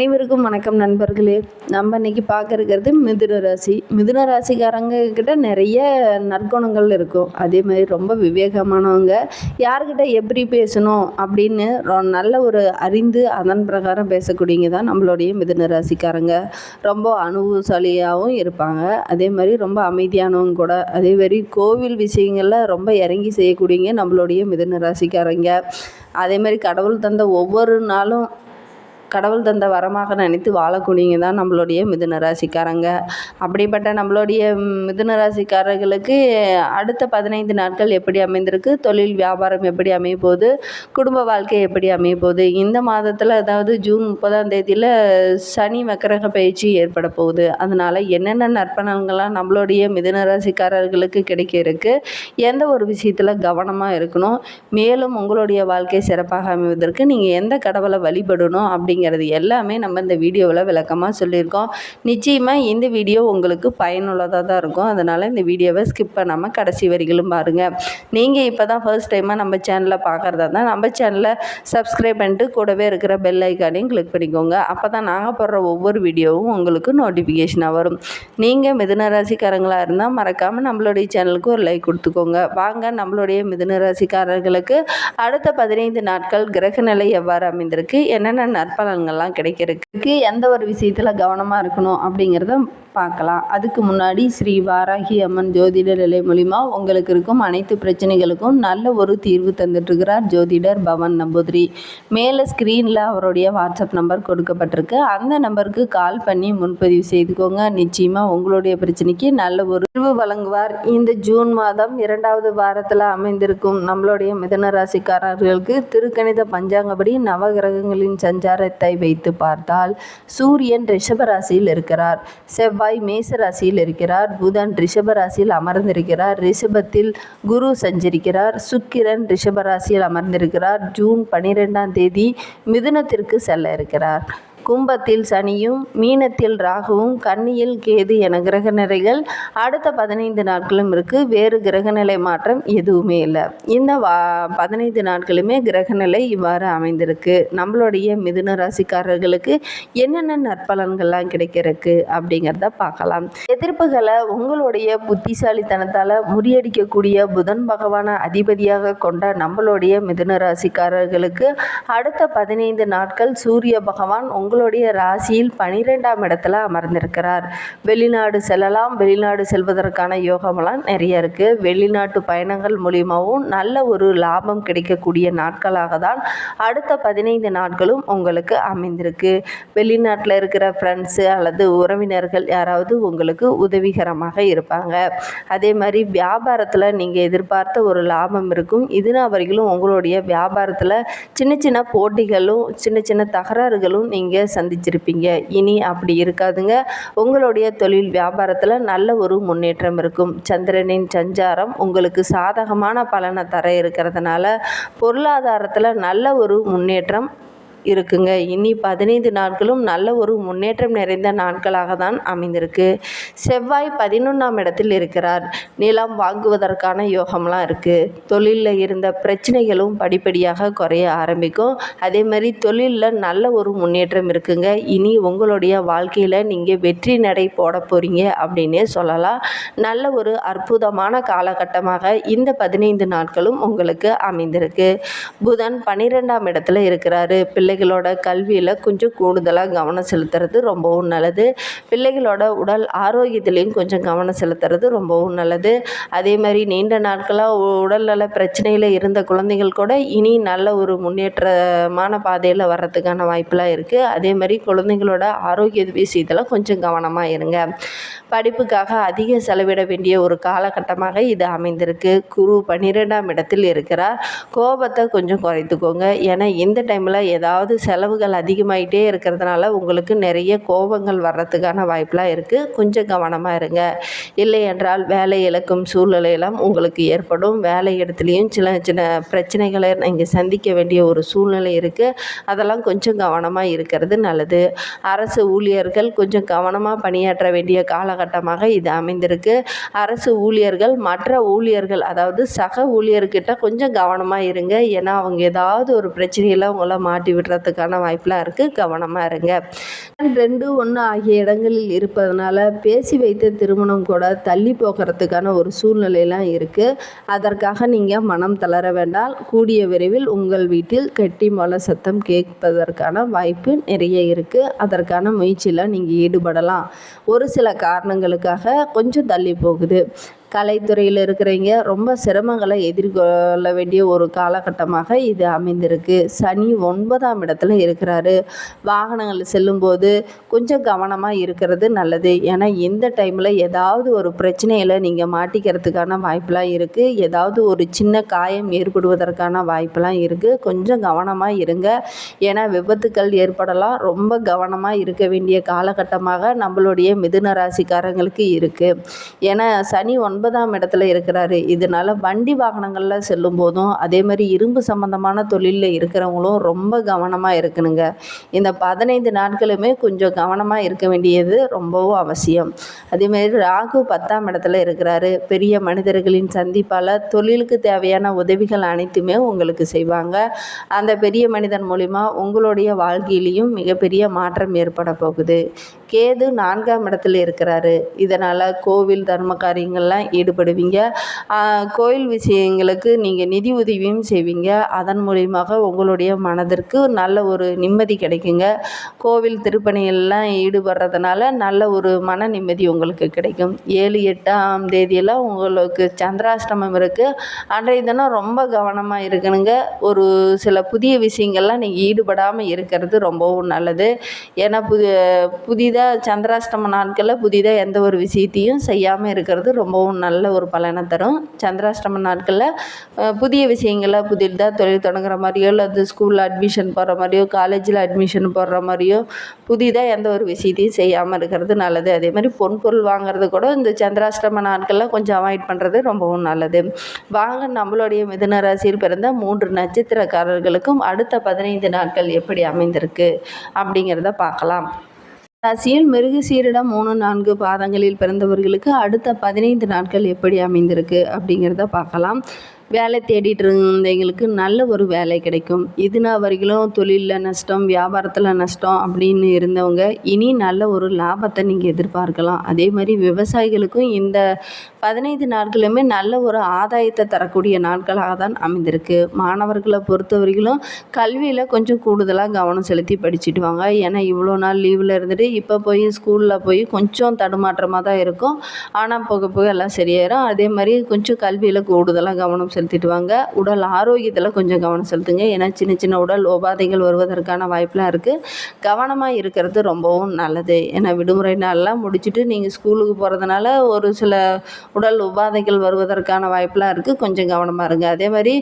அனைவருக்கும் வணக்கம் நண்பர்களே. நம்ம இன்னைக்கு பார்க்க இருக்கிறது மிதுன ராசி. மிதுன ராசிக்காரங்க கிட்ட நிறைய நற்குணங்கள் இருக்கும். அதே மாதிரி ரொம்ப விவேகமானவங்க. யார்கிட்ட எப்படி பேசணும் அப்படின்னு ரொ- நல்ல ஒரு அறிந்து அதன் பிரகாரம் பேசக்கூடியவங்க தான் நம்மளுடைய மிதுன ராசிக்காரங்க. ரொம்ப அனுபவசாலியாகவும் இருப்பாங்க. அதே மாதிரி ரொம்ப அமைதியானவங்க கூட. அதே மாதிரி கோவில் விஷயங்களில் ரொம்ப இறங்கி செய்யக்கூடியவங்க நம்மளுடைய மிதுன ராசிக்காரங்க. அதே மாதிரி கடவுள் தந்த ஒவ்வொரு நாளும் கடவுள் தந்த வரமாக நினைத்து வாழக்கூடியவங்க தான் நம்மளுடைய மிதுன ராசிக்காரங்க. அப்படிப்பட்ட நம்மளுடைய மிதுன ராசிக்காரர்களுக்கு அடுத்த பதினைந்து நாட்கள் எப்படி அமைந்திருக்கு? தொழில் வியாபாரம் எப்படி அமைய போகுது குடும்ப வாழ்க்கை எப்படி அமைய போகுது இந்த மாதத்தில் அதாவது ஜூன் முப்பதாம் தேதியில் சனி மக்கரக பயிற்சி ஏற்பட போகுது. அதனால் என்னென்ன நற்பணங்கள்லாம் நம்மளுடைய மிதுன ராசிக்காரர்களுக்கு கிடைக்க இருக்கு? எந்த ஒரு விஷயத்தில் கவனமாக இருக்கணும்? மேலும் உங்களுடைய வாழ்க்கை சிறப்பாக அமைவதற்கு நீங்கள் எந்த கடவுளை வழிபடணும் அப்படிங்கிறது எல்லாமே நம்ம இந்த வீடியோவில் விளக்கமாக சொல்லியிருக்கோம். நிச்சயமாக இந்த வீடியோ உங்களுக்கு பயனுள்ளதாக தான் இருக்கும். அதனால் இந்த வீடியோவை ஸ்கிப் பண்ணாமல் கடைசி வரிகளும் பாருங்கள் நீங்கள் இப்போ தான் ஃபர்ஸ்ட் டைமாக நம்ம சேனலை பார்க்குறதா இருந்தால் நம்ம சேனலை சப்ஸ்கிரைப் பண்ணிட்டு கூடவே இருக்கிற பெல் ஐக்கானையும் கிளிக் பண்ணிக்கோங்க. அப்போ தான் நாங்கள் போடுற ஒவ்வொரு வீடியோவும் உங்களுக்கு நோட்டிஃபிகேஷனாக வரும். நீங்கள் மிதுன ராசிக்காரங்களாக இருந்தால் மறக்காமல் நம்மளுடைய சேனலுக்கு ஒரு லைக் கொடுத்துக்கோங்க. வாங்க நம்மளுடைய மிதுன ராசிக்காரர்களுக்கு அடுத்த பதினைந்து நாட்கள் கிரகநிலை எவ்வாறு அமைந்திருக்கு என்னென்ன பலன்கள்லாம் கிடைக்கிறதுக்கு எந்த ஒரு விஷயத்தில் கவனமாக இருக்கணும் அப்படிங்கிறத பார்க்கலாம். அதுக்கு முன்னாடி ஸ்ரீ வாராகி அம்மன் ஜோதிட நிலை மூலிமா உங்களுக்கு இருக்கும் அனைத்து பிரச்சனைகளுக்கும் நல்ல ஒரு தீர்வு தந்துட்டுருக்கிறார் ஜோதிடர் பவன் நம்பூதிரி. மேலே ஸ்க்ரீனில் அவருடைய வாட்ஸ்அப் நம்பர் கொடுக்கப்பட்டிருக்கு. அந்த நம்பருக்கு கால் பண்ணி முன்பதிவு செய்துக்கோங்க. நிச்சயமாக உங்களுடைய பிரச்சனைக்கு நல்ல ஒரு தீர்வு வழங்குவார். இந்த ஜூன் மாதம் இரண்டாவது வாரத்தில் அமைந்திருக்கும் நம்மளுடைய மிதன ராசிக்காரர்களுக்கு திருக்கணித பஞ்சாங்கப்படி நவகிரகங்களின் சஞ்சாரத்தை வைத்து பார்த்தால் சூரியன் ரிஷபராசியில் இருக்கிறார். செவ்வாய் மேச ராசியில் இருக்கிறார். புதன் ரிஷப ராசியில் அமர்ந்திருக்கிறார். ரிஷபத்தில் குரு சஞ்சரிக்கிறார். சுக்கிரன் ரிஷப ராசியில் அமர்ந்திருக்கிறார். ஜூன் பனிரெண்டாம் தேதி மிதுனத்திற்கு செல்ல இருக்கிறார். கும்பத்தில் சனியும் மீனத்தில் ராகுவும் கன்னியில் கேது என கிரக நிலைகள் அடுத்த பதினைந்து நாட்களும் இருக்குது வேறு கிரகநிலை மாற்றம் எதுவுமே இல்லை. இந்த வா பதினைந்து நாட்களுமே கிரகநிலை இவ்வாறு அமைந்திருக்கு. நம்மளுடைய மிதுன ராசிக்காரர்களுக்கு என்னென்ன நற்பலன்கள்லாம் கிடைக்கிறதுக்கு அப்படிங்கிறத பார்க்கலாம். எதிர்ப்புகளை உங்களுடைய புத்திசாலித்தனத்தால் முறியடிக்கக்கூடிய புதன் பகவானை அதிபதியாக கொண்ட நம்மளுடைய மிதுன ராசிக்காரர்களுக்கு அடுத்த பதினைந்து நாட்கள் சூரிய பகவான் உங்களுடைய ராசியில் பனிரெண்டாம் இடத்துல அமர்ந்திருக்கிறார். வெளிநாடு செல்லலாம். வெளிநாடு செல்வதற்கான யோகமெல்லாம் நிறைய இருக்குது வெளிநாட்டு பயணங்கள் மூலியமாகவும் நல்ல ஒரு லாபம் கிடைக்கக்கூடிய நாட்களாக தான் அடுத்த பதினைந்து நாட்களும் உங்களுக்கு அமைந்திருக்கு. வெளிநாட்டில் இருக்கிற ஃப்ரெண்ட்ஸு அல்லது உறவினர்கள் யாராவது உங்களுக்கு உதவிகரமாக இருப்பாங்க. அதே மாதிரி வியாபாரத்தில் நீங்கள் எதிர்பார்த்த ஒரு லாபம் இருக்கும். இதுனா வரைக்கும் உங்களுடைய வியாபாரத்தில் சின்ன சின்ன போட்டிகளும் சின்ன சின்ன தகராறுகளும் நீங்கள் சந்திச்சிருப்பீங்க. இனி அப்படி இருக்காதுங்க. உங்களுடைய தொழில் வியாபாரத்தில் நல்ல ஒரு முன்னேற்றம் இருக்கும். சந்திரனின் சஞ்சாரம் உங்களுக்கு சாதகமான பலனை தர இருக்கிறதுனால பொருளாதாரத்தில் நல்ல ஒரு முன்னேற்றம் இருக்குங்க. இனி பதினைந்து நாட்களும் நல்ல ஒரு முன்னேற்றம் நிறைந்த நாட்களாக தான் அமைந்திருக்கு. செவ்வாய் பதினொன்றாம் இடத்தில் இருக்கிறார். நிலம் வாங்குவதற்கான யோகம்லாம் இருக்குது தொழிலில் இருந்த பிரச்சனைகளும் படிப்படியாக குறைய ஆரம்பிக்கும். அதே மாதிரி தொழிலில் நல்ல ஒரு முன்னேற்றம் இருக்குங்க. இனி உங்களுடைய வாழ்க்கையில் நீங்கள் வெற்றி நடை போட போகிறீங்க அப்படின்னே சொல்லலாம். நல்ல ஒரு அற்புதமான காலகட்டமாக இந்த பதினைந்து நாட்களும் உங்களுக்கு அமைந்திருக்கு. புதன் பன்னிரெண்டாம் இடத்துல இருக்கிறாரு. பிள்ளைகளோட கல்வியில் கொஞ்சம் கூடுதலாக கவனம் செலுத்துறது ரொம்பவும் நல்லது. பிள்ளைகளோட உடல் ஆரோக்கியத்திலையும் கொஞ்சம் கவனம் செலுத்துறது ரொம்பவும் நல்லது. அதே மாதிரி நீண்ட நாட்களாக உடல்நல பிரச்சனையில் இருந்த குழந்தைகள் கூட இனி நல்ல ஒரு முன்னேற்றமான பாதையில் வர்றதுக்கான வாய்ப்பெலாம் இருக்குது அதே மாதிரி குழந்தைங்களோட ஆரோக்கிய விஷயத்தில் கொஞ்சம் கவனமாக இருங்க. படிப்புக்காக அதிக செலவிட வேண்டிய ஒரு காலகட்டமாக இது அமைந்திருக்கு. குரு பன்னிரெண்டாம் இடத்தில் இருக்கிறார். கோபத்தை கொஞ்சம் குறைத்துக்கோங்க. ஏன்னா இந்த டைமில் ஏதாவது அதாவது செலவுகள் அதிகமாகிட்டே இருக்கிறதுனால உங்களுக்கு நிறைய கோபங்கள் வர்றதுக்கான வாய்ப்பெலாம் இருக்குது கொஞ்சம் கவனமாக இருங்க. இல்லை என்றால் வேலை இழக்கும் சூழ்நிலையெல்லாம் உங்களுக்கு ஏற்படும். வேலை இடத்துலையும் சின்ன சின்ன பிரச்சனைகளை நீங்கள் சந்திக்க வேண்டிய ஒரு சூழ்நிலை இருக்குது அதெல்லாம் கொஞ்சம் கவனமாக இருக்கிறது நல்லது. அரசு ஊழியர்கள் கொஞ்சம் கவனமாக பணியாற்ற வேண்டிய காலகட்டமாக இது அமைந்திருக்கு. அரசு ஊழியர்கள் மற்ற ஊழியர்கள் அதாவது சக ஊழியர்கிட்ட கொஞ்சம் கவனமாக இருங்க. ஏன்னா அவங்க ஏதாவது ஒரு பிரச்சனையில் உங்களை மாட்டி விடுற ஏற்படுறதுக்கான வாய்ப்பெலாம் இருக்குது கவனமாக இருங்க. ரெண்டு ஒன்று ஆகிய இடங்களில் இருப்பதனால பேசி வைத்த திருமணம் கூட தள்ளி போகிறதுக்கான ஒரு சூழ்நிலையெல்லாம் இருக்குது அதற்காக நீங்கள் மனம் தளர வேண்டாம். கூடிய விரைவில் உங்கள் வீட்டில் கெட்டி மொள சத்தம் கேட்பதற்கான வாய்ப்பு நிறைய இருக்குது அதற்கான முயற்சியில் நீங்கள் ஈடுபடலாம். ஒரு சில காரணங்களுக்காக கொஞ்சம் தள்ளி போகுது. கலைத்துறையில் இருக்கிறவங்க ரொம்ப சிரமங்களை எதிர்கொள்ள வேண்டிய ஒரு காலகட்டமாக இது அமைந்திருக்கு. சனி ஒன்பதாம் இடத்துல இருக்கிறாரு. வாகனங்கள் செல்லும்போது கொஞ்சம் கவனமாக இருக்கிறது நல்லது. ஏன்னா இந்த டைமில் ஏதாவது ஒரு பிரச்சனையில் நீங்கள் மாட்டிக்கிறதுக்கான வாய்ப்பெலாம் இருக்குது ஏதாவது ஒரு சின்ன காயம் ஏற்படுவதற்கான வாய்ப்பெலாம் இருக்குது கொஞ்சம் கவனமாக இருங்க. ஏன்னா விபத்துக்கள் ஏற்படலாம். ரொம்ப கவனமாக இருக்க வேண்டிய காலகட்டமாக நம்மளுடைய மிதுன ராசிக்காரங்களுக்கு இருக்குது ஏன்னா சனி ஒன்பதாம் இடத்துல இருக்கிறாரு. இதனால் வண்டி வாகனங்களில் செல்லும் போதும் அதே மாதிரி இரும்பு சம்மந்தமான தொழிலில் இருக்கிறவங்களும் ரொம்ப கவனமாக இருக்கணுங்க. இந்த பதினைந்து நாட்களுமே கொஞ்சம் கவனமாக இருக்க வேண்டியது ரொம்பவும் அவசியம். அதேமாரி ராகு பத்தாம் இடத்துல இருக்கிறாரு. பெரிய மனிதர்களின் சந்திப்பால் தொழிலுக்கு தேவையான உதவிகள் அனைத்துமே உங்களுக்கு செய்வாங்க. அந்த பெரிய மனிதன் மூலிமா உங்களுடைய வாழ்க்கையிலையும் மிகப்பெரிய மாற்றம் ஏற்பட போகுது. கேது நான்காம் இடத்துல இருக்கிறாரு. இதனால் கோவில் தர்ம காரியங்கள்லாம் ஈடுபடுவீங்க. கோயில் விஷயங்களுக்கு நீங்கள் நிதி உதவியும் செய்வீங்க. அதன் மூலியமாக உங்களுடைய மனதிற்கு நல்ல ஒரு நிம்மதி கிடைக்குங்க. கோவில் திருப்பணிகள்லாம் ஈடுபடுறதுனால நல்ல ஒரு மன நிம்மதி உங்களுக்கு கிடைக்கும். ஏழு எட்டாம் தேதியெல்லாம் உங்களுக்கு சந்திராஷ்டமம் இருக்குது அன்றைய தினம் ரொம்ப கவனமாக இருக்கணுங்க. ஒரு சில புதிய விஷயங்கள்லாம் நீங்கள் ஈடுபடாமல் இருக்கிறது ரொம்பவும் நல்லது. ஏன்னா புது புதிதாக சந்திராஷ்டம நாட்களில் புதிதாக எந்த ஒரு விஷயத்தையும் செய்யாமல் இருக்கிறது ரொம்பவும் நல்ல ஒரு பலனை தரும். சந்திராஷ்டம நாட்களில் புதிய விஷயங்களை புதிதாக தொழில் தொடங்குற மாதிரியோ அல்லது ஸ்கூலில் அட்மிஷன் போடுற மாதிரியோ காலேஜில் அட்மிஷன் போடுற மாதிரியோ புதிதாக எந்த ஒரு விஷயத்தையும் செய்யாமல் இருக்கிறது நல்லது. அதே மாதிரி பொன் பொருள் வாங்குறது கூட இந்த சந்திராஷ்டம நாட்களில் கொஞ்சம் அவாய்ட் பண்ணுறது ரொம்பவும் நல்லது. வாங்க நம்மளுடைய மிதுன ராசியில் பிறந்த மூன்று நட்சத்திரக்காரர்களுக்கும் அடுத்த பதினைந்து நாட்கள் எப்படி அமைந்திருக்கு? அப்படிங்கிறத பார்க்கலாம். ராசியில் மிருகசீரிடம் மூணு நான்கு பாதங்களில் பிறந்தவர்களுக்கு அடுத்த பதினைந்து நாட்கள் எப்படி அமைந்திருக்கு அப்படிங்கிறத பார்க்கலாம். வேலை தேடிட்டு இருந்தவங்களுக்கு நல்ல ஒரு வேலை கிடைக்கும். இதுனா வரைக்கும் தொழிலில் நஷ்டம் வியாபாரத்தில் நஷ்டம் அப்படின்னு இருந்தவங்க இனி நல்ல ஒரு லாபத்தை நீங்கள் எதிர்பார்க்கலாம். அதே மாதிரி விவசாயிகளுக்கும் இந்த பதினைந்து நாட்களுமே நல்ல ஒரு ஆதாயத்தை தரக்கூடிய நாட்களாக தான் அமைந்திருக்கு. மாணவர்களை பொறுத்தவரையிலும் கல்வியில் கொஞ்சம் கூடுதலாக கவனம் செலுத்தி படிச்சுட்டு வாங்க. ஏன்னா இவ்வளோ நாள் லீவில் இருந்துட்டு இப்போ போய் ஸ்கூலில் போய் கொஞ்சம் தடுமாற்றமாக தான் இருக்கும். ஆனால் போக போக எல்லாம் சரியாயிடும் அதே மாதிரி கொஞ்சம் கல்வியில் கூடுதலாக கவனம் செலுத்திட்டு வாங்க உடல் ஆரோக்கியத்தில் கொஞ்சம் கவனம் செலுத்துங்க. ஏன்னா சின்ன சின்ன உடல் உபாதைகள் வருவதற்கான வாய்ப்பெலாம் இருக்குது கவனமாக இருக்கிறது ரொம்பவும் நல்லது. ஏன்னா விடுமுறை நாள்லாம் முடிச்சுட்டு நீங்கள் ஸ்கூலுக்கு போகிறதுனால ஒரு சில உடல் உபாதைகள் வருவதற்கான வாய்ப்பெலாம் இருக்குது கொஞ்சம் கவனமாக இருங்க. அதே மாதிரி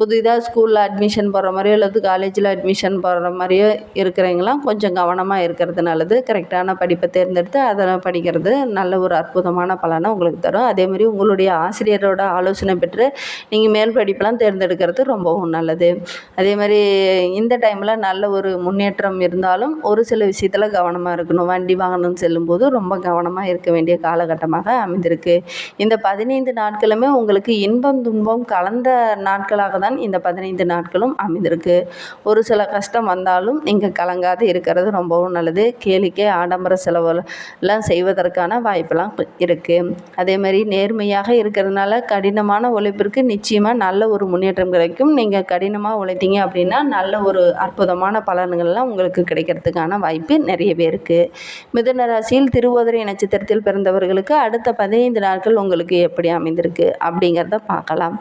புதிதாக ஸ்கூலில் அட்மிஷன் போடுற மாதிரியோ அல்லது காலேஜில் அட்மிஷன் போடுற மாதிரியோ இருக்கிறவங்களாம் கொஞ்சம் கவனமாக இருக்கிறது நல்லது. கரெக்டான படிப்பை தேர்ந்தெடுத்து அதை படிக்கிறது நல்ல ஒரு அற்புதமான பலனை உங்களுக்கு தரும். அதே மாதிரி உங்களுடைய ஆசிரியரோட ஆலோசனை பெற்று நீங்கள் மேல் படிப்பெல்லாம் தேர்ந்தெடுக்கிறது ரொம்பவும் நல்லது. அதே மாதிரி இந்த டைமில் நல்ல ஒரு முன்னேற்றம் இருந்தாலும் ஒரு சில விஷயத்தில் கவனமாக இருக்கணும். வண்டி வாகனம் செல்லும்போது ரொம்ப கவனமாக இருக்க வேண்டிய காலகட்டமாக அமைந்திருக்கு. இந்த பதினைந்து நாட்களுமே உங்களுக்கு இன்பம் துன்பம் கலந்த நாட்களாக தான் இந்த பதினைந்து நாட்களும் அமைந்திருக்கு. ஒரு சில கஷ்டம் வந்தாலும் நீங்கள் கலங்காது இருக்கிறது ரொம்பவும் நல்லது. கேளிக்கை ஆடம்பர செலவெல்லாம் செய்வதற்கான வாய்ப்பெல்லாம் இருக்குது அதே மாதிரி நேர்மையாக இருக்கிறதுனால கடினமான உழைப்பிற்கு நிச்சயம் நிச்சயமாக நல்ல ஒரு முன்னேற்றம் கிடைக்கும். நீங்கள் கடினமாக உழைத்தீங்க அப்படின்னா நல்ல ஒரு அற்புதமான பலன்கள்லாம் உங்களுக்கு கிடைக்கிறதுக்கான வாய்ப்பு நிறையவே இருக்குது மிதுன ராசியில் திருவோதரை நட்சத்திரத்தில் பிறந்தவர்களுக்கு அடுத்த பதினைந்து நாட்கள் உங்களுக்கு எப்படி அமைந்திருக்கு அப்படிங்கிறத பார்க்கலாம்.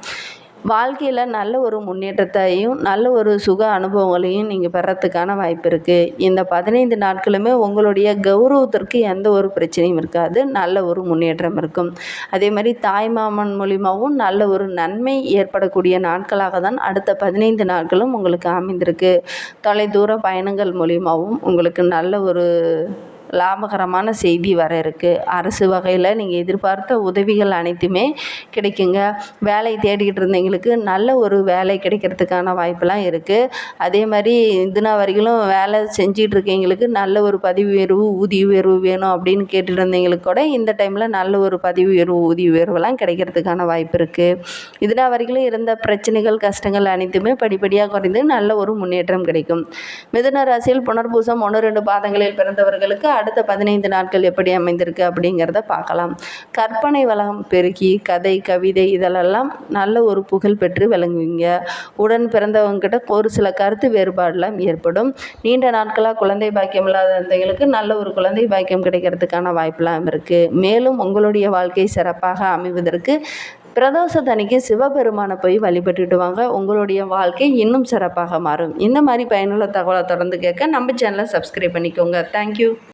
வாழ்க்கையில் நல்ல ஒரு முன்னேற்றத்தையும் நல்ல ஒரு சுக அனுபவங்களையும் நீங்கள் பெறத்துக்கான வாய்ப்பு இருக்குது இந்த பதினைந்து நாட்களுமே உங்களுடைய கௌரவத்திற்கு எந்த ஒரு பிரச்சனையும் இருக்காது. நல்ல ஒரு முன்னேற்றம் இருக்கும். அதே மாதிரி தாய் மாமன் மூலிமாவும் நல்ல ஒரு நன்மை ஏற்படக்கூடிய நாட்களாக தான் அடுத்த பதினைந்து நாட்களும் உங்களுக்கு அமைந்திருக்கு. தொலைதூர பயணங்கள் மூலிமாவும் உங்களுக்கு நல்ல ஒரு லாபகரமான செய்தி வர இருக்குது அரசு வகையில் நீங்கள் எதிர்பார்த்த உதவிகள் அனைத்துமே கிடைக்குங்க. வேலை தேடிக்கிட்டு இருந்தவங்களுக்கு நல்ல ஒரு வேலை கிடைக்கிறதுக்கான வாய்ப்பெல்லாம் இருக்குது அதே மாதிரி இதுனா வரைக்கும் வேலை செஞ்சிகிட்டு இருக்கவங்களுக்கு நல்ல ஒரு பதவி உயர்வு ஊதிய உயர்வு வேணும் அப்படின்னு கேட்டுட்டு இருந்தவங்களுக்கு கூட இந்த டைமில் நல்ல ஒரு பதவி உயர்வு ஊதிய உயர்வெல்லாம் கிடைக்கிறதுக்கான வாய்ப்பு இருக்குது இதுனா வரைக்கும் இருந்த பிரச்சனைகள் கஷ்டங்கள் அனைத்துமே படிப்படியாக குறைந்து நல்ல ஒரு முன்னேற்றம் கிடைக்கும். மிதுன ராசியில் புனர்பூசம் ஒன்று ரெண்டு பாதங்களில் பிறந்தவர்களுக்கு அடுத்த பதினைந்து நாட்கள் எப்படி அமைந்திருக்கு அப்படிங்கிறத பார்க்கலாம். கற்பனை வளம் பெருக்கி கதை கவிதை இதெல்லாம் நல்ல ஒரு புகழ் பெற்று விளங்குவீங்க. உடன் பிறந்தவங்ககிட்ட ஒரு சில கருத்து வேறுபாடெலாம் ஏற்படும். நீண்ட நாட்களாக குழந்தை பாக்கியம் இல்லாதவங்களுக்கு நல்ல ஒரு குழந்தை பாக்கியம் கிடைக்கிறதுக்கான வாய்ப்பெல்லாம் இருக்குது மேலும் உங்களுடைய வாழ்க்கை சிறப்பாக அமைவதற்கு பிரதோஷ தனிக்கு சிவபெருமானை போய் வழிபட்டுட்டு வாங்க. உங்களுடைய வாழ்க்கை இன்னும் சிறப்பாக மாறும். இந்த மாதிரி பயனுள்ள தகவலை தொடர்ந்து கேட்க நம்ம சேனலை சப்ஸ்கிரைப் பண்ணிக்கோங்க. தேங்க்யூ